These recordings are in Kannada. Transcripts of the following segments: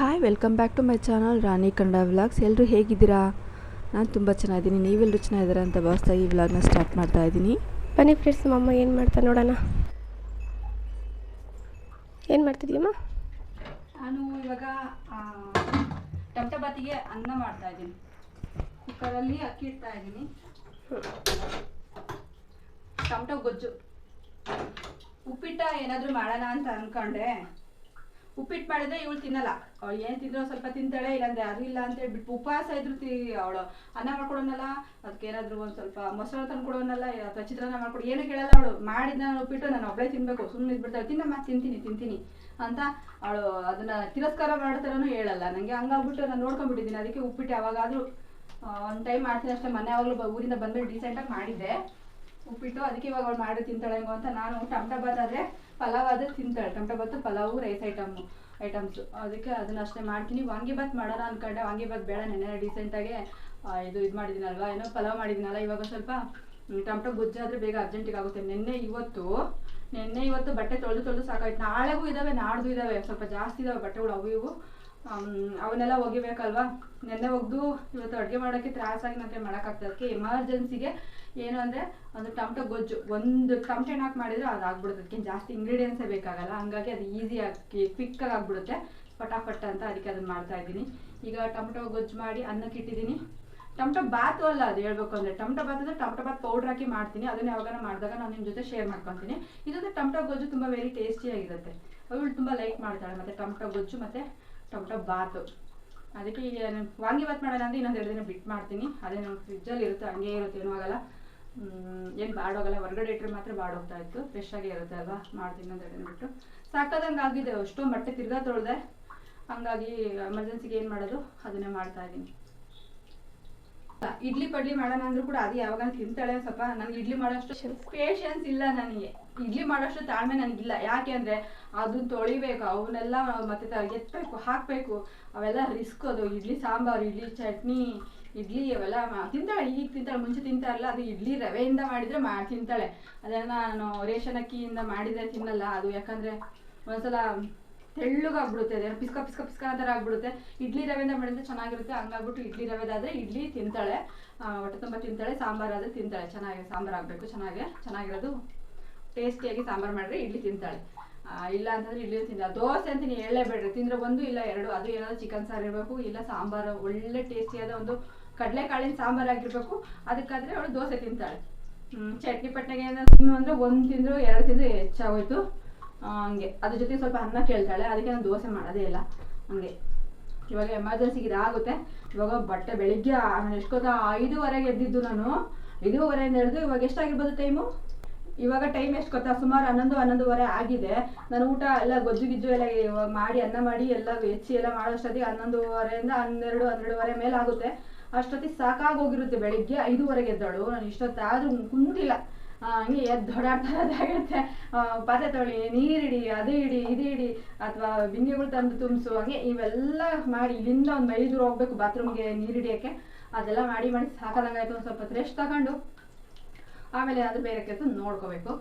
Hi welcome back to my channel Rani ಕಂಡ ವ್ಲಾಗ್ಸ್ ಎಲ್ಲರೂ ಹೇಗಿದ್ದೀರಾ? ನಾನು ತುಂಬ ಚೆನ್ನಾಗಿದ್ದೀನಿ. ನೀವೆಲ್ಲರೂ ಚೆನ್ನಾಗಿದ್ದೀರಾ ಅಂತ ಭಾವಿಸ್ತಾ ಈ ವ್ಲಾಗ್ನ ಸ್ಟಾರ್ಟ್ ಮಾಡ್ತಾ ಇದ್ದೀನಿ. ಬನ್ನಿ ಫ್ರೆಂಡ್ಸ್ ಅಮ್ಮ ಏನು ಮಾಡ್ತಾ ನೋಡೋಣ. ಏನು ಮಾಡ್ತಿದ್ಯಮ್ಮ? ನಾನು ಇವಾಗ ಟಮಟಬಾತಿಗೆ ಅನ್ನ ಮಾಡ್ತಾ ಇದ್ದೀನಿ. ಕುಕ್ಕರಲ್ಲಿ ಅಕ್ಕಿ ಇಡ್ತಾ ಇದ್ದೀನಿ. ಟಮಟೊ ಗೊಜ್ಜು. ಉಪ್ಪಿಟ್ಟ ಏನಾದರೂ ಮಾಡೋಣ ಅಂತ ಅನ್ಕೊಂಡೆ. ಉಪ್ಪಿಟ್ಟು ಮಾಡಿದ್ರೆ ಇವಳು ತಿನ್ನಲ್ಲ. ಅವಳು ಏನು ತಿಂದ್ರು ಸ್ವಲ್ಪ ತಿಂತಾಳೆ, ಇಲ್ಲಾಂದ್ರೆ ಅದು ಇಲ್ಲ ಅಂತ ಹೇಳ್ಬಿಟ್ಟು ಉಪವಾಸ ಇದ್ರು ತಿ ಅವಳು ಅನ್ನ ಮಾಡ್ಕೊಡೋನಲ್ಲ, ಅದಕ್ಕೆ ಏನಾದ್ರು ಒಂದು ಸ್ವಲ್ಪ ಮೊಸರು ತಂದು ಕೊಡೋನಲ್ಲ, ಅಥವಾ ಚಿತ್ರಾನ್ನ ಮಾಡ್ಕೊಡು, ಏನು ಕೇಳಲ್ಲ ಅವಳು. ಮಾಡಿದ್ನ ನಾನು ಉಪ್ಪಿಟ್ಟು ನಾನು ಒಬ್ಬಳೇ ತಿನ್ಬೇಕು ಸುಮ್ಮನೆ ಇದ್ಬಿಡ್ತಾಳೆ. ತಿನ್ನಮ್ಮ, ತಿಂತೀನಿ ತಿಂತೀನಿ ಅಂತ ಅವಳು ಅದನ್ನ ತಿರಸ್ಕಾರ ಮಾಡ್ತಾರನು ಹೇಳಲ್ಲ. ನನಗೆ ಹಂಗಾಗ್ಬಿಟ್ಟು ನಾನು ನೋಡ್ಕೊಂಡ್ಬಿಟ್ಟಿದ್ದೀನಿ. ಅದಕ್ಕೆ ಉಪ್ಪಿಟ್ಟು ಯಾವಾಗಾದರೂ ಒಂದು ಟೈಮ್ ಮಾಡ್ತೀನಿ ಅಷ್ಟೇ. ಮನೆ ಯಾವಾಗಲೂ ಊರಿಂದ ಬಂದ್ಮೇಲೆ ಡೀಸೆಂಟಾಗಿ ಮಾಡಿದ್ದೆ. ಉಪ್ಪಿಟ್ಟು, ಅದಕ್ಕೆ ಇವಾಗ ಅವ್ಳು ಮಾಡಿ ತಿಂತಾಳೆ ಹೆಂಗೋ ಅಂತ ನಾನು ಟಮಟ ಬಾತ್ ಆದರೆ ಪಲಾವ್ ಆದರೆ ತಿಂತಾಳೆ. ಟಮಟ ಬಾತು ಪಲಾವು, ರೈಸ್ ಐಟಮ್, ಐಟಮ್ಸು. ಅದಕ್ಕೆ ಅದನ್ನ ಅಷ್ಟೇ ಮಾಡ್ತೀನಿ. ವಾಂಗಿಬಾತ್ ಮಾಡೋಣ ಅನ್ಕೊಂಡೆ. ವಾಂಗಿಬಾತ್ ಬೇಡ, ನೆನ್ನೆ ರೀಸೆಂಟಾಗೆ ಇದು ಇದು ಮಾಡಿದ್ದೀನಲ್ವ? ಏನೋ ಪಲಾವ್ ಮಾಡಿದ್ದೀನಲ್ಲ, ಇವಾಗ ಸ್ವಲ್ಪ ಟಮಟೊ ಗೊಜ್ಜಾದರೆ ಬೇಗ ಅರ್ಜೆಂಟಿಗೆ ಆಗುತ್ತೆ. ನಿನ್ನೆ ಇವತ್ತು ನಿನ್ನೆ ಇವತ್ತು ಬಟ್ಟೆ ತೊಳೆದು ತೊಳೆದು ಸಾಕಾಯ್ತು. ನಾಳೆಗೂ ಇದ್ದಾವೆ ನಾಡ್ದು ಇದ್ದಾವೆ ಸ್ವಲ್ಪ ಜಾಸ್ತಿ ಇದಾವೆ ಬಟ್ಟೆಗಳು, ಅವು ಇವು. ಅವನ್ನೆಲ್ಲ ಒಗಿಬೇಕಲ್ವಾ? ನೆನ್ನೆ ಒಗೆದು ಇವತ್ತು ಅಡುಗೆ ಮಾಡೋಕ್ಕೆ ತ್ರಾಸಾಗಿ ನನಗೆ ಮಾಡೋಕ್ಕಾಗ್ತದೆ ಅದಕ್ಕೆ ಎಮರ್ಜೆನ್ಸಿಗೆ ಏನು ಅಂದರೆ ಒಂದು ಟಮಟೊ ಗೊಜ್ಜು. ಒಂದು ಟಮಟೆ ಹಾಕಿ ಮಾಡಿದರೆ ಅದು ಆಗ್ಬಿಡುತ್ತೆ. ಅದಕ್ಕೆ ಜಾಸ್ತಿ ಇಂಗ್ರೀಡಿಯೆಂಟ್ಸೇ ಬೇಕಾಗಲ್ಲ. ಹಂಗಾಗಿ ಅದು ಈಸಿಯಾಗಿ ಕ್ವಿಕ್ಕಾಗಿ ಆಗ್ಬಿಡುತ್ತೆ. ಪಟಾಫಟ್ ಅಂತ ಅದಕ್ಕೆ ಅದನ್ನು ಮಾಡ್ತಾ ಇದ್ದೀನಿ. ಈಗ ಟೊಮಟೊ ಗೊಜ್ಜು ಮಾಡಿ ಅನ್ನಕ್ಕೆ ಇಟ್ಟಿದ್ದೀನಿ. ಟಮಟೊ ಬಾತು ಅಲ್ಲ ಅದು ಹೇಳ್ಬೇಕು ಅಂದರೆ. ಟೊಮಟೊ ಬಾತ್ ಅಂದರೆ ಟೊಮಟೊ ಬಾತ್ ಪೌಡ್ರ್ ಹಾಕಿ ಮಾಡ್ತೀನಿ. ಅದನ್ನ ಯಾವಾಗ ಮಾಡಿದಾಗ ನಾನು ನಿಮ್ಮ ಜೊತೆ ಶೇರ್ ಮಾಡ್ಕೊತೀನಿ. ಇದೊಂದು ಟೊಮಟೊ ಗೊಜ್ಜು ತುಂಬ ವೆರಿ ಟೇಸ್ಟಿಯಾಗಿರುತ್ತೆ ಅವಳು ತುಂಬ ಲೈಕ್ ಮಾಡ್ತಾಳೆ ಮತ್ತು ಟೊಮಟೊ ಗೊಜ್ಜು ಮತ್ತು ಟೊಮಟೊ ಬಾತು ಅದಕ್ಕೆ ವಾಂಗಿ ಬಾತ್ ಮಾಡೋಣ ಅಂದರೆ ಇನ್ನೊಂದು ಎರಡು ದಿನ ಬಿಟ್ಟು ಮಾಡ್ತೀನಿ. ಅದೇ ನಮ್ಮ ಫ್ರಿಜ್ಜಲ್ಲಿ ಇರುತ್ತೆ ಹಂಗೆ ಇರುತ್ತೆ ಏನೂ ಆಗಲ್ಲ. ಏನು ಬಾಡೋಗಲ್ಲ, ಹೊರಗಡೆ ಇಟ್ಟರೆ ಮಾತ್ರ ಬಾಡೋಗ್ತಾ ಇತ್ತು. ಫ್ರೆಶ್ ಆಗಿ ಇರುತ್ತೆ ಅಲ್ವಾ? ಮಾಡ್ತೀನಿ ಅಂತ ಹೇಳಿ ದಿನ ಬಿಟ್ಟು ಸಾಕಾದಂಗೆ ಆಗಿದೆ ಅಷ್ಟು ಮೊಟ್ಟೆ ತಿರ್ಗಾ ತೊಳೆದೆ. ಹಂಗಾಗಿ ಎಮರ್ಜೆನ್ಸಿಗೆ ಏನು ಮಾಡೋದು? ಅದನ್ನೇ ಮಾಡ್ತಾ ಇದ್ದೀನಿ. ಇಡ್ಲಿ ಪಡ್ಲಿ ಮಾಡೋಣ ಅಂದ್ರೂ ಕೂಡ ಅದು ಯಾವಾಗ ತಿಂತಾಳೆ ಸ್ವಲ್ಪ. ನನಗೆ ಇಡ್ಲಿ ಮಾಡೋಷ್ಟು ಪೇಷನ್ಸ್ ಇಲ್ಲ ನನಗೆ. ಇಡ್ಲಿ ಮಾಡೋಷ್ಟು ತಾಳ್ಮೆ ನನಗಿಲ್ಲ. ಯಾಕೆ ಅಂದರೆ ಅದನ್ನ ತೊಳಿಬೇಕು, ಅವನ್ನೆಲ್ಲ ಮತ್ತೆ ಎತ್ತಬೇಕು ಹಾಕಬೇಕು. ಅವೆಲ್ಲ ರಿಸ್ಕ್ ಅದು. ಇಡ್ಲಿ ಸಾಂಬಾರು, ಇಡ್ಲಿ ಚಟ್ನಿ ಇಡ್ಲಿ ಅವೆಲ್ಲ ತಿಂತಾಳೆ, ಈಗ ತಿಂತಾಳೆ, ಮುಂಚೆ ತಿಂತಾ ಇರಲ್ಲ ಅದು ಇಡ್ಲಿ ರವೆಯಿಂದ ಮಾಡಿದ್ರೆ ಮಾ ತಿಂತಾಳೆ. ಅದನ್ನ ನಾನು ರೇಷನ್ ಅಕ್ಕಿಯಿಂದ ಮಾಡಿದ್ರೆ ತಿನ್ನಲ್ಲ, ಅದು ಯಾಕಂದ್ರೆ ಒಂದ್ಸಲ ತೆಳ್ಳಗಾಗ್ಬಿಡುತ್ತೆ, ಅದೇನು ಪಿಸ್ಕ ಪಿಸ್ಕ ಪಿಸ್ಕ ಥರ ಆಗ್ಬಿಡುತ್ತೆ. ಇಡ್ಲಿ ರವೆಯಿಂದ ಮಾಡಿದ್ರೆ ಚೆನ್ನಾಗಿರುತ್ತೆ, ಹಂಗಾಗ್ಬಿಟ್ಟು ಇಡ್ಲಿ ರವೆದಾದ್ರೆ ಇಡ್ಲಿ ತಿಂತಾಳೆ. ಹೊಟ್ಟೆ ತುಂಬ ತಿಂತಾಳೆ ಸಾಂಬಾರಾದ್ರೆ ತಿಂತಾಳೆ. ಚೆನ್ನಾಗಿ ಸಾಂಬಾರು ಆಗಬೇಕು, ಚೆನ್ನಾಗೆ, ಚೆನ್ನಾಗಿರೋದು ಟೇಸ್ಟಿಯಾಗಿ ಸಾಂಬಾರು ಮಾಡಿದ್ರೆ ಇಡ್ಲಿ ತಿಂತಾಳೆ. ಇಲ್ಲ ಅಂತಂದ್ರೆ ಇಡ್ಲಿ ತಿಂತ ದೋಸೆ ಅಂತ ನೀವು ಹೇಳಲೇಬೇಡ್ರಿ ತಿಂದ್ರೆ ಒಂದು ಇಲ್ಲ ಎರಡು, ಅದು ಏನಾದ್ರು ಚಿಕನ್ ಸಾರು ಇರಬೇಕು, ಇಲ್ಲ ಸಾಂಬಾರು, ಒಳ್ಳೆ ಟೇಸ್ಟಿಯಾದ ಒಂದು ಕಡಲೆಕಾಳಿನ ಸಾಂಬಾರು ಆಗಿರ್ಬೇಕು. ಅದಕ್ಕಾದ್ರೆ ಅವಳು ದೋಸೆ ತಿಂತಾಳೆ. ಚಟ್ನಿ ಪಟ್ನೆಗೆ ಏನಾದ್ರು ತಿನ್ನು ಅಂದ್ರೆ ಒಂದು ತಿಂದ್ರು, ಎರಡು ತಿಂದ್ರು ಹೆಚ್ಚಾಗೋಯ್ತು. ಹಂಗೆ. ಅದ್ರ ಜೊತೆ ಸ್ವಲ್ಪ ಅನ್ನ ಕೇಳ್ತಾಳೆ. ಅದಕ್ಕೆ ನಾನು ದೋಸೆ ಮಾಡೋದೇ ಇಲ್ಲ. ಹಂಗೆ. ಇವಾಗ ಎಮರ್ಜೆನ್ಸಿಗೆ ಇದಾಗುತ್ತೆ. ಇವಾಗ ಬಟ್ಟೆ ಬೆಳಿಗ್ಗೆ ನಾನು ಎಷ್ಟು ಗೊತ್ತಾ ಐದೂವರೆಗೆ ಎದ್ದಿದ್ದು ನಾನು. ಐದೂವರೆಯಿಂದ ಹಿಡಿದು ಇವಾಗ ಎಷ್ಟಾಗಿರ್ಬೋದು ಟೈಮು ಇವಾಗ ಟೈಮ್ ಎಷ್ಟು ಗೊತ್ತಾ? ಸುಮಾರು ಹನ್ನೊಂದು, ಹನ್ನೊಂದುವರೆ ಆಗಿದೆ. ನಾನು ಊಟ ಎಲ್ಲ ಗೊಜ್ಜು, ಗಿಜ್ಜು ಎಲ್ಲ ಮಾಡಿ, ಅನ್ನ ಮಾಡಿ ಎಲ್ಲ ಹೆಚ್ಚಿ ಎಲ್ಲ ಮಾಡೋಷ್ಟೊತ್ತಿಗೆ ಹನ್ನೊಂದುವರೆಯಿಂದ ಹನ್ನೆರಡು, ಹನ್ನೆರಡುವರೆ ಮೇಲೆ ಆಗುತ್ತೆ. ಅಷ್ಟೊತ್ತಿಗೆ ಸಾಕಾಗೋಗಿರುತ್ತೆ ಬೆಳಿಗ್ಗೆ ಐದುವರೆಗೆ ಎದ್ದಾಳು. ನಾನು ಇಷ್ಟೊತ್ತಾದ್ರೂ ಕುಂತಿಲ್ಲ ಹಂಗೆ ಎದ್ದು ಓಡಾಡ್ತಾ ಇರೋದಾಗತ್ತೆ ಪಾತ್ರೆ ತೊಳಿ, ನೀರಿಡಿ, ಅದು ಇಡಿ, ಇದು ಇಡಿ, ಅಥವಾ ಬಿಂಗೆಗಳು ತಂದು ತುಂಬಿಸು, ಹಂಗೆ ಇವೆಲ್ಲ ಮಾಡಿ ಇಲ್ಲಿಂದ ಒಂದು ಮೈಲಿ ದೂರ ಹೋಗ್ಬೇಕು ಬಾತ್ರೂಮ್ಗೆ ನೀರು ಹಿಡಿಯೋಕ್ಕೆ. ಅದೆಲ್ಲ ಮಾಡಿ ಮಾಡಿ ಸಾಕಾದಂಗಾಯ್ತು. ಒಂದು ಸ್ವಲ್ಪ ರೆಸ್ಟ್ ತಗೊಂಡು, ಆಮೇಲೆ ಏನಾದರೂ ಬೇರೆ ಕೆಲಸ ನೋಡ್ಕೋಬೇಕು.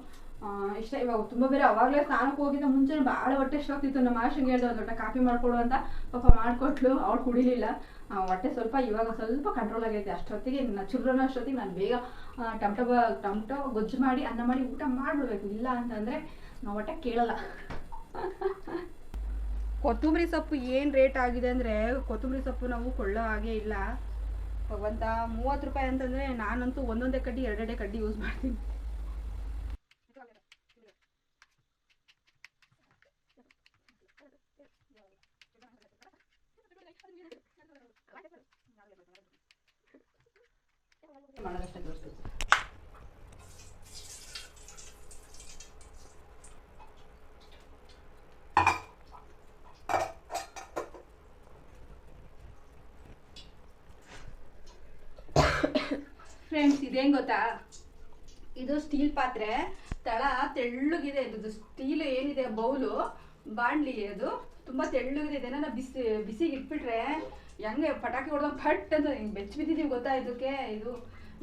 ಇಷ್ಟ ಇವಾಗ ತುಂಬ ಬೇರೆ ಅವಾಗಲೇ ಸ್ನಾನಕ್ಕೆ ಹೋಗಿದ್ದ ಮುಂಚೆ ಭಾಳ ಹೊಟ್ಟೆ ಇತ್ತು. ನಮ್ಮ ಆಶಂಗೆ ಹೇಳ್ದೆ ಒಂದು ಲೋಟ ಕಾಫಿ ಮಾಡಿಕೊಡು ಅಂತ ಪಾಪ ಮಾಡಿಕೊಟ್ಲು. ಅವಳು ಕುಡಿಲಿಲ್ಲ. ಹೊಟ್ಟೆ ಸ್ವಲ್ಪ ಇವಾಗ ಸ್ವಲ್ಪ ಕಂಟ್ರೋಲ್ ಆಗೈತೆ. ಅಷ್ಟೊತ್ತಿಗೆ ನನ್ನ ಚುರ್ರನ ಅಷ್ಟೊತ್ತಿಗೆ ನಾನು ಬೇಗ ಟಮಟೊ ಟಮಟೊ ಗೊಜ್ಜು ಮಾಡಿ, ಅನ್ನ ಮಾಡಿ ಊಟ ಮಾಡಿಬಿಡ್ಬೇಕು. ಇಲ್ಲ ಅಂತಂದರೆ ನಾವು ಹೊಟ್ಟೆ ಕೇಳಲ್ಲ. ಕೊತ್ತಂಬರಿ ಸೊಪ್ಪು ಏನು ರೇಟ್ ಆಗಿದೆ ಅಂದರೆ ಕೊತ್ತಂಬರಿ ಸೊಪ್ಪು ನಾವು ಕೊಳ್ಳೋ ಹಾಗೆ ಇಲ್ಲ. ಭಗವಂತ ಮೂವತ್ತು ರೂಪಾಯಿ ಅಂತಂದರೆ ನಾನಂತೂ ಒಂದೊಂದೇ ಕಡ್ಡಿ, ಎರಡೆರಡೇ ಕಡ್ಡಿ ಯೂಸ್ ಮಾಡ್ತೀನಿ. ಫ್ರೆಂಡ್ಸ್ ಇದೇನು ಗೊತ್ತಾ? ಇದು ಸ್ಟೀಲ್ ಪಾತ್ರೆ. ತಳ ತೆಳ್ಳಗಿದೆ. ಇದು ಸ್ಟೀಲ್ ಏನಿದೆ? ಬೌಲು. ಬಾಣ್ಲಿ ಅದು. ತುಂಬ ತೆಳ್ಳಗಿದೆ. ಇದನ್ನ ಬಿಸಿ, ಬಿಸಿಗೆ ಇಟ್ಬಿಟ್ರೆ ಹೆಂಗೆ ಪಟಾಕಿ ಹೊಡೆದ ಫಟ್ ಅಂತ ಬೆಚ್ಚ ಬಿದ್ದಿದ್ದೀವಿ ಗೊತ್ತಾ ಇದಕ್ಕೆ? ಇದು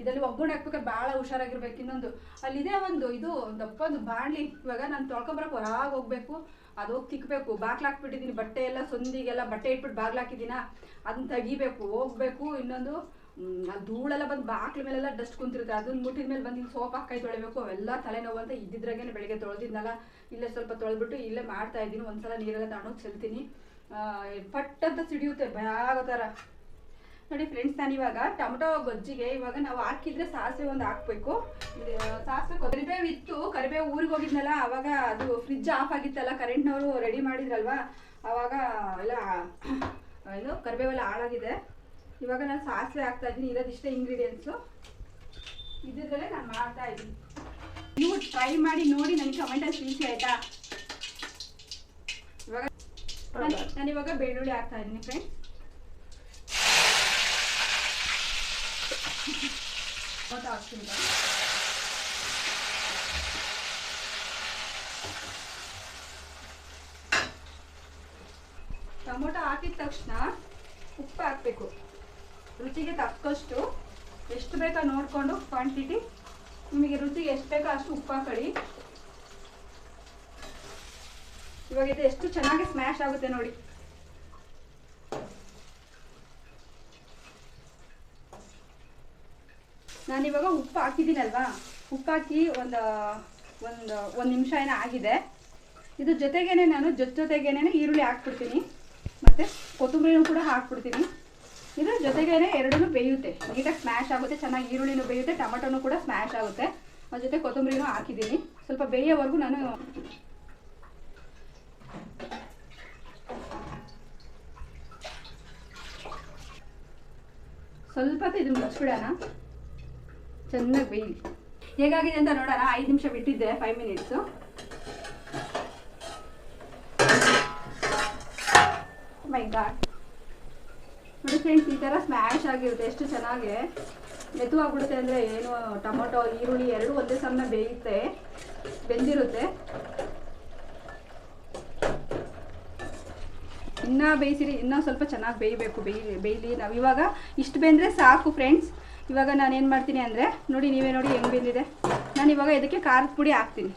ಇದರಲ್ಲಿ ಒಗ್ಗರಣೆ ಹಾಕ್ಬೇಕಾದ್ರೆ ಭಾಳ ಹುಷಾರಾಗಿರ್ಬೇಕು. ಇನ್ನೊಂದು, ಅಲ್ಲಿದೆ ಒಂದು, ಇದು, ದಪ್ಪ ಒಂದು ಬಾಣಲಿ ಇವಾಗ ನಾನು ತೊಳ್ಕೊಬರಕ್ಕೆ ಹೊರಗೆ ಹೋಗ್ಬೇಕು. ಅದು ಹೋಗಿ ತಿಕ್ಬೇಕು. ಬಾಗ್ಲು ಹಾಕ್ಬಿಟ್ಟಿದ್ದೀನಿ ಬಟ್ಟೆ ಎಲ್ಲ ಸೊಂದಿಗೆಲ್ಲ ಬಟ್ಟೆ ಇಟ್ಬಿಟ್ಟು ಬಾಗ್ಲು ಹಾಕಿದ್ದೀನ ಅದನ್ನ ತೆಗಿಬೇಕು, ಹೋಗ್ಬೇಕು. ಇನ್ನೊಂದು ಧೂಳೆಲ್ಲ ಬಂದು ಬಾಕ್ಲ ಮೇಲೆಲ್ಲ ಡಸ್ಟ್ ಕುಂತಿರುತ್ತೆ. ಅದನ್ನ ಮುಟ್ಟಿದ ಮೇಲೆ ಬಂದು ಸೋಪ್ ಹಾಕಿ ತೊಳಿಬೇಕು. ಅವೆಲ್ಲ ತಲೆನೋವು ಅಂತ ಇದ್ದಿದ್ರಾಗೇನೆ ಬೆಳಗ್ಗೆ ತೊಳೆದಿದ್ನಲ್ಲ. ಇಲ್ಲೇ ಸ್ವಲ್ಪ ತೊಳೆದ್ಬಿಟ್ಟು ಇಲ್ಲೇ ಮಾಡ್ತಾ ಇದ್ದೀನಿ ಒಂದ್ಸಲ ನೀರೆಲ್ಲ ತಗೊಂಡೋಗಿ ಚೆಲ್ತೀನಿ. ಪಟ್ಟಂತ ಸಿಡಿಯುತ್ತೆ. ಆಗೋ ಥರ ನೋಡಿ ಫ್ರೆಂಡ್ಸ್ ನಾನು ಇವಾಗ ಟೊಮೊಟೊ ಗೊಜ್ಜಿಗೆ ಇವಾಗ ನಾವು ಹಾಕಿದ್ರೆ ಸಾಸಿವೆ ಒಂದು ಹಾಕ್ಬೇಕು. ಸಾಸಿವೆ ಕರಿಬೇವು ಇತ್ತು, ಕರಿಬೇವು ಊರಿಗೆ ಹೋಗಿದ್ನಲ್ಲ, ಅವಾಗ ಅದು ಫ್ರಿಜ್ ಆಫ್ ಆಗಿತ್ತಲ್ಲ ಕರೆಂಟ್ನವರು ರೆಡಿ ಮಾಡಿದ್ರಲ್ವಾ? ಅವಾಗ ಎಲ್ಲ ಏನು ಕರಿಬೇವೆಲ್ಲ ಹಾಳಾಗಿದೆ. ಇವಾಗ ನಾನು ಸಾಸಿವೆ ಹಾಕ್ತಾ ಇದ್ದೀನಿ ಇರೋದಿಷ್ಟೇ ಇಂಗ್ರೀಡಿಯೆಂಟ್ಸು ಇದ್ರದಲ್ಲೇ ನಾನು ಮಾಡ್ತಾ ಇದ್ದೀನಿ. ನೀವು ಟ್ರೈ ಮಾಡಿ ನೋಡಿ ನನಗೆ ಕಮೆಂಟಲ್ಲಿ ತಿಳಿಸಿ, ಆಯಿತಾ? ಇವಾಗ ನಾನು ಇವಾಗ ಬೆಳ್ಳುಳ್ಳಿ ಹಾಕ್ತಾ ಇದ್ದೀನಿ ಫ್ರೆಂಡ್ಸ್ ಟೊಮೊಟೊ ಹಾಕ್ತೀನಿ. ಟೊಮೊಟೊ ಹಾಕಿದ ತಕ್ಷಣ ಉಪ್ಪು ಹಾಕಬೇಕು. ರುಚಿಗೆ ತಕ್ಕಷ್ಟು ಎಷ್ಟು ಬೇಕೋ ನೋಡಿಕೊಂಡು ಕ್ವಾಂಟಿಟಿ ನಿಮಗೆ ರುಚಿಗೆ ಎಷ್ಟು ಬೇಕೋ ಅಷ್ಟು ಉಪ್ಪು ಹಾಕೊಳ್ಳಿ. ಇವಾಗ ಇದು ಎಷ್ಟು ಚೆನ್ನಾಗಿ ಸ್ಮ್ಯಾಶ್ ಆಗುತ್ತೆ ನೋಡಿ. ನಾನಿವಾಗ ಉಪ್ಪು ಹಾಕಿದ್ದೀನಲ್ವಾ? ಉಪ್ಪು ಹಾಕಿ ಒಂದು ಒಂದು ಒಂದು ನಿಮಿಷ ಏನೋ ಆಗಿದೆ. ಇದು ಜೊತೆಗೇನೆ ನಾನು ಜೊತೆ ಜೊತೆಗೇನೆ ಈರುಳ್ಳಿ ಹಾಕ್ಬಿಡ್ತೀನಿ. ಮತ್ತು ಕೊತ್ತಂಬರಿನೂ ಕೂಡ ಹಾಕ್ಬಿಡ್ತೀನಿ. ಇದು ಜೊತೆಗೇನೆ ಎರಡೂ ಬೇಯುತ್ತೆ. ನೀಟಾಗಿ ಸ್ಮ್ಯಾಶ್ ಆಗುತ್ತೆ, ಚೆನ್ನಾಗಿ ಈರುಳ್ಳಿನೂ ಬೇಯುತ್ತೆ, ಟೊಮೆಟೊನೂ ಕೂಡ ಸ್ಮ್ಯಾಶ್ ಆಗುತ್ತೆ. ಅದ್ರ ಜೊತೆ ಕೊತ್ತಂಬರಿನೂ ಹಾಕಿದ್ದೀನಿ. ಸ್ವಲ್ಪ ಬೇಯೋವರೆಗೂ ನಾನು ಸ್ವಲ್ಪ ಇದನ್ನ ಮುಚ್ಚಿಬಿಡೋಣ. ಚೆನ್ನಾಗಿ ಬೇಯಲಿ ಹೇಗಾಗಿದೆ ಅಂತ ನೋಡೋಣ. ಐದು ನಿಮಿಷ ಬಿಟ್ಟಿದ್ದೆ ಫೈವ್ ಮಿನಿಟ್ಸು ಮೈ ಗಾಡ್ ನೋಡಿ ಫ್ರೆಂಡ್ಸ್ ಈ ಥರ ಸ್ಮ್ಯಾಶ್ ಆಗಿರುತ್ತೆ, ಎಷ್ಟು ಚೆನ್ನಾಗಿ. ಮೆತ್ತುವಾಗ್ಬಿಡುತ್ತೆ ಅಂದರೆ ಏನು, ಟೊಮೊಟೊ, ಈರುಳ್ಳಿ, ಎರಡು ಒಂದೇ ಸಣ್ಣ ಬೇಯುತ್ತೆ, ಬೆಂದಿರುತ್ತೆ. ಇನ್ನೂ ಬೇಯಿಸಿರಿ, ಇನ್ನೂ ಸ್ವಲ್ಪ ಚೆನ್ನಾಗಿ ಬೇಯಬೇಕು ಬೇಯಲಿ ಬೇಯಲಿ. ನಾವು ಇವಾಗ ಇಷ್ಟು ಬೆಂದರೆ ಸಾಕು ಫ್ರೆಂಡ್ಸ್ ಇವಾಗ ನಾನು ಏನು ಮಾಡ್ತೀನಿ ಅಂದರೆ, ನೋಡಿ ನೀವೇ ನೋಡಿ ಹೆಂಗೆ ಬೆಂದಿದೆ ನಾನು ಇವಾಗ ಇದಕ್ಕೆ ಖಾರದ ಪುಡಿ ಹಾಕ್ತೀನಿ.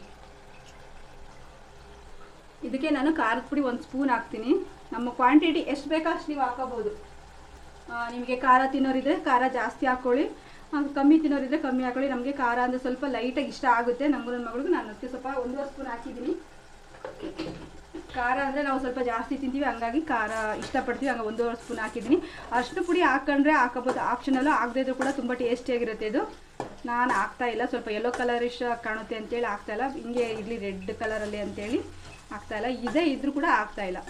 ಇದಕ್ಕೆ ನಾನು ಖಾರದ ಪುಡಿ ಒಂದು ಸ್ಪೂನ್ ಹಾಕ್ತೀನಿ. ನಮ್ಮ ಕ್ವಾಂಟಿಟಿ ಎಷ್ಟು ಬೇಕೋ ಅಷ್ಟು ನೀವು ಹಾಕೋಬೋದು. ನಿಮಗೆ ಖಾರ ತಿನ್ನೋರಿದ್ರೆ ಖಾರ ಜಾಸ್ತಿ ಹಾಕ್ಕೊಳ್ಳಿ ಕಮ್ಮಿ ತಿನ್ನೋರಿದ್ರೆ ಕಮ್ಮಿ ಹಾಕೊಳ್ಳಿ. ನಮಗೆ ಖಾರ ಅಂದರೆ ಸ್ವಲ್ಪ ಲೈಟಾಗಿ ಇಷ್ಟ ಆಗುತ್ತೆ. ನಮ್ಮ ನನ್ನ ಮಗಳಿಗೂ ನಾನು ಅದಕ್ಕೆ ಸ್ವಲ್ಪ ಒಂದೂವರೆ ಸ್ಪೂನ್ ಹಾಕಿದ್ದೀನಿ. ಖಾರ ಅಂದರೆ ನಾವು ಸ್ವಲ್ಪ ಜಾಸ್ತಿ ತಿಂತೀವಿ, ಹಂಗಾಗಿ ಖಾರ ಇಷ್ಟಪಡ್ತೀವಿ. ಹಂಗೆ ಒಂದೂವರೆ ಸ್ಪೂನ್ ಹಾಕಿದ್ದೀನಿ. ಅಷ್ಟು ಪುಡಿ ಹಾಕೊಂಡ್ರೆ ಹಾಕೋಬೋದು ಆಪ್ಷನಲ್ಲೂ ಆಗದೇ ಇದ್ರೂ ಕೂಡ ತುಂಬ ಟೇಸ್ಟಿಯಾಗಿರುತ್ತೆ ಇದು. ನಾನು ಹಾಕ್ತಾ ಇಲ್ಲ. ಸ್ವಲ್ಪ ಯೆಲ್ಲೋ ಕಲರಿಶ್ ಕಾಣುತ್ತೆ ಅಂತೇಳಿ ಹಾಕ್ತಾ ಇಲ್ಲ. ಹಿಂಗೆ ಇರಲಿ ರೆಡ್ ಕಲರಲ್ಲಿ ಅಂತೇಳಿ ಹಾಕ್ತಾ ಇಲ್ಲ. ಇದೇ ಇದ್ರೂ ಕೂಡ ಹಾಕ್ತಾ ಇಲ್ಲ.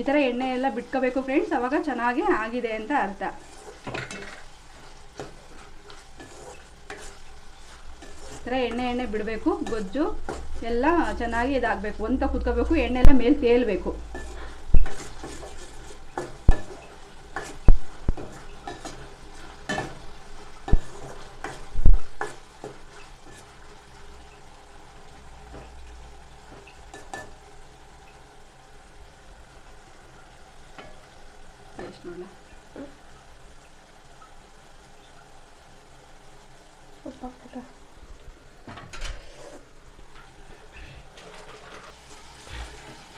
ಈ ಥರ ಎಣ್ಣೆ ಎಲ್ಲ ಬಿಟ್ಕೋಬೇಕು ಫ್ರೆಂಡ್ಸ್ ಅವಾಗ ಚೆನ್ನಾಗಿ ಆಗಿದೆ ಅಂತ ಅರ್ಥ. ಎಣ್ಣೆ ಎಣ್ಣೆ ಬಿಡಬೇಕು ಗೊಜ್ಜು ಎಲ್ಲ ಚೆನ್ನಾಗಿ ಇದಾಗಬೇಕು. ಅಂತ ಕುತ್ಕೋಬೇಕು ಎಣ್ಣೆ ಎಲ್ಲ ಮೇಲೆ ತೇಲ್ಬೇಕು. ಎಷ್ಟು ನೋಡಲ್ಲ ಉಪ್ಪು ಹಾಕ್ಬೇಕಾ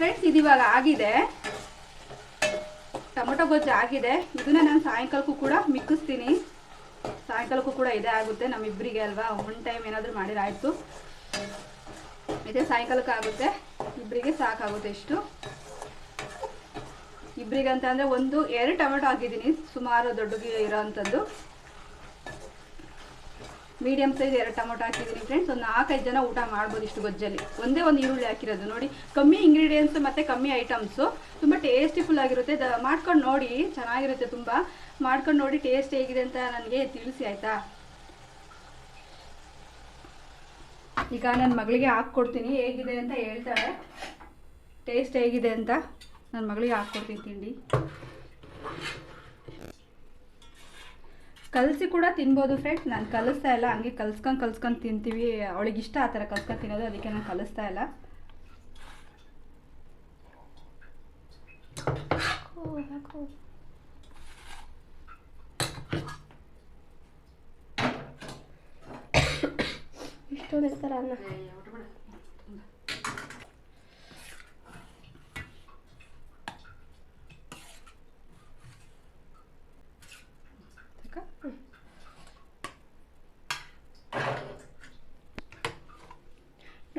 ಫ್ರೆಂಡ್ಸ್ ಇದು ಇವಾಗ ಆಗಿದೆ. ಟೊಮೊಟೊ ಗೊಜ್ಜು ಆಗಿದೆ. ಇದನ್ನ ನಾನು ಸಾಯಂಕಾಲಕ್ಕೂ ಕೂಡ ಮಿಕ್ಕಿಸ್ತೀನಿ. ಸಾಯಂಕಾಲಕ್ಕೂ ಕೂಡ ಇದೇ ಆಗುತ್ತೆ. ನಮ್ಮಿಬ್ಬರಿಗೆ ಅಲ್ವಾ? ಒನ್ ಟೈಮ್ ಏನಾದರೂ ಮಾಡಿರಾಯಿತು ಇದೇ ಸಾಯಂಕಾಲಕ್ಕೆ ಆಗುತ್ತೆ. ಇಬ್ಬರಿಗೆ ಸಾಕಾಗುತ್ತೆ ಇಷ್ಟು. ಇಬ್ಬರಿಗೆ ಅಂತ ಅಂದರೆ ಒಂದು, ಎರಡು ಟೊಮೆಟೊ ಹಾಕಿದ್ದೀನಿ. ಸುಮಾರು ದೊಡ್ಡಗೆ ಇರೋವಂಥದ್ದು ಮೀಡಿಯಮ್ ಸೈಜ್ ಎರಡು ಟೊಮೊಟೊ ಹಾಕಿದ್ದೀನಿ ಫ್ರೆಂಡ್ಸ್ ಒಂದು ನಾಲ್ಕೈದು ಜನ ಊಟ ಮಾಡ್ಬೋದು ಇಷ್ಟು ಗೊಜ್ಜಲ್ಲಿ. ಒಂದೇ ಒಂದು ಈರುಳ್ಳಿ ಹಾಕಿರೋದು ನೋಡಿ. ಕಮ್ಮಿ ಇಂಗ್ರೀಡಿಯೆಂಟ್ಸ್ ಮತ್ತು ಕಮ್ಮಿ ಐಟಮ್ಸು ತುಂಬ ಟೇಸ್ಟಿಫುಲ್ ಆಗಿರುತ್ತೆ. ದ ಮಾಡ್ಕೊಂಡು ನೋಡಿ. ಚೆನ್ನಾಗಿರುತ್ತೆ ತುಂಬ. ಮಾಡ್ಕೊಂಡು ನೋಡಿ ಟೇಸ್ಟ್ ಹೇಗಿದೆ ಅಂತ ನನಗೆ ತಿಳಿಸಿ, ಆಯಿತಾ? ಈಗ ನನ್ನ ಮಗಳಿಗೆ ಹಾಕ್ಕೊಡ್ತೀನಿ. ಹೇಗಿದೆ ಅಂತ ಹೇಳ್ತಾಳೆ. ಟೇಸ್ಟ್ ಹೇಗಿದೆ ಅಂತ ನನ್ನ ಮಗಳಿಗೆ ಹಾಕ್ಕೊಡ್ತೀನಿ ತಿಂಡಿ. ಕಲಸಿ ಕೂಡ ತಿನ್ಬೋದು ಫ್ರೆಂಡ್ಸ್ ನಾನು ಕಲಿಸ್ತಾ ಇಲ್ಲ. ಹಂಗೆ ಕಲ್ಸ್ಕೊಂಡು ಕಲ್ಸ್ಕೊಂಡು ತಿಂತೀವಿ. ಅವಳಿಗೆ ಇಷ್ಟ ಆ ಥರ ಕಲ್ಸ್ಕೊಂಡು ತಿನ್ನೋದು. ಅದಕ್ಕೆ ನಾನು ಕಲಿಸ್ತಾ ಇಲ್ಲ. ಇಷ್ಟೊಂದು ಅನ್ನ.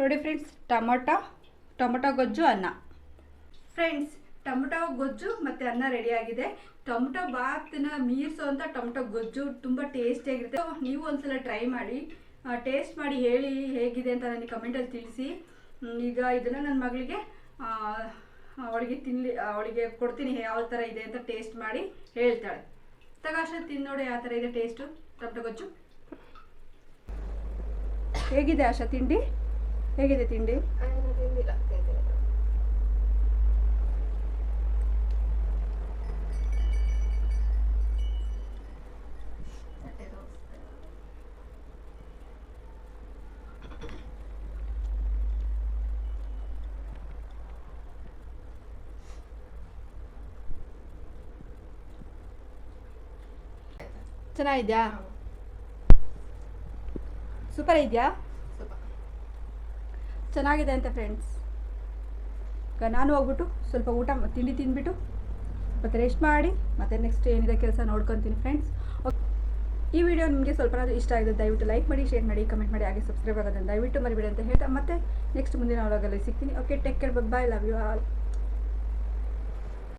ನೋಡಿ ಫ್ರೆಂಡ್ಸ್ ಟೊಮೊಟೊ ಟೊಮೊಟೊ ಗೊಜ್ಜು ಅನ್ನ. ಫ್ರೆಂಡ್ಸ್ ಟೊಮೊಟೊ ಗೊಜ್ಜು ಮತ್ತು ಅನ್ನ ರೆಡಿ ಆಗಿದೆ. ಟೊಮೊಟೊ ಬಾತನ್ನ ಮೀರಿಸೋವಂಥ ಟೊಮೊಟೊ ಗೊಜ್ಜು ತುಂಬ ಟೇಸ್ಟಿಯಾಗಿರುತ್ತೆ ನೀವು ಒಂದ್ಸಲ ಟ್ರೈ ಮಾಡಿ ಟೇಸ್ಟ್ ಮಾಡಿ ಹೇಳಿ ಹೇಗಿದೆ ಅಂತ ನನಗೆ ಕಮೆಂಟಲ್ಲಿ ತಿಳಿಸಿ. ಈಗ ಇದನ್ನು ನನ್ನ ಮಗಳಿಗೆ ಅವಳಿಗೆ ತಿನ್ಲಿ ಅವಳಿಗೆ ಕೊಡ್ತೀನಿ ಯಾವ ಥರ ಇದೆ ಅಂತ ಟೇಸ್ಟ್ ಮಾಡಿ ಹೇಳ್ತಾಳೆ. ತಗಾಶ ತಿಂದು ನೋಡಿ ಯಾವ ಥರ ಇದೆ ಟೇಸ್ಟು ಟೊಮೊಟೊ ಗೊಜ್ಜು. ಹೇಗಿದೆ ಆಶಾ ತಿಂಡಿ? ಹೇಗಿದೆ ತಿಂಡಿ? ಚೆನ್ನಾಗಿದ್ಯಾ? ಸೂಪರ್ ಇದೆಯಾ ಚೆನ್ನಾಗಿದೆ ಅಂತ ಫ್ರೆಂಡ್ಸ್ ಈಗ ನಾನು ಹೋಗ್ಬಿಟ್ಟು ಸ್ವಲ್ಪ ಊಟ ತಿಂಡಿ ತಿಂದ್ಬಿಟ್ಟು ಮತ್ತು ರೆಸ್ಟ್ ಮಾಡಿ, ಮತ್ತೆ ನೆಕ್ಸ್ಟ್ ಏನಿದೆ ಕೆಲಸ ನೋಡ್ಕೊತೀನಿ ಫ್ರೆಂಡ್ಸ್ ಓಕೆ ಈ ವಿಡಿಯೋ ನಿಮಗೆ ಸ್ವಲ್ಪ ಇಷ್ಟ ಆಗಿದೆ ದಯವಿಟ್ಟು ಲೈಕ್ ಮಾಡಿ ಶೇರ್ ಮಾಡಿ ಕಮೆಂಟ್ ಮಾಡಿ, ಹಾಗೆ ಸಬ್ಸ್ಕ್ರೈಬ್ ಆಗೋದನ್ನು ದಯವಿಟ್ಟು ಮರಿಬೇಡಿ ಅಂತ ಹೇಳ್ತಾ ಮತ್ತೆ ನೆಕ್ಸ್ಟ್ ಮುಂದಿನ ಒಳಗಲ್ಲಿ ಸಿಗ್ತೀನಿ. Okay take care bye love you all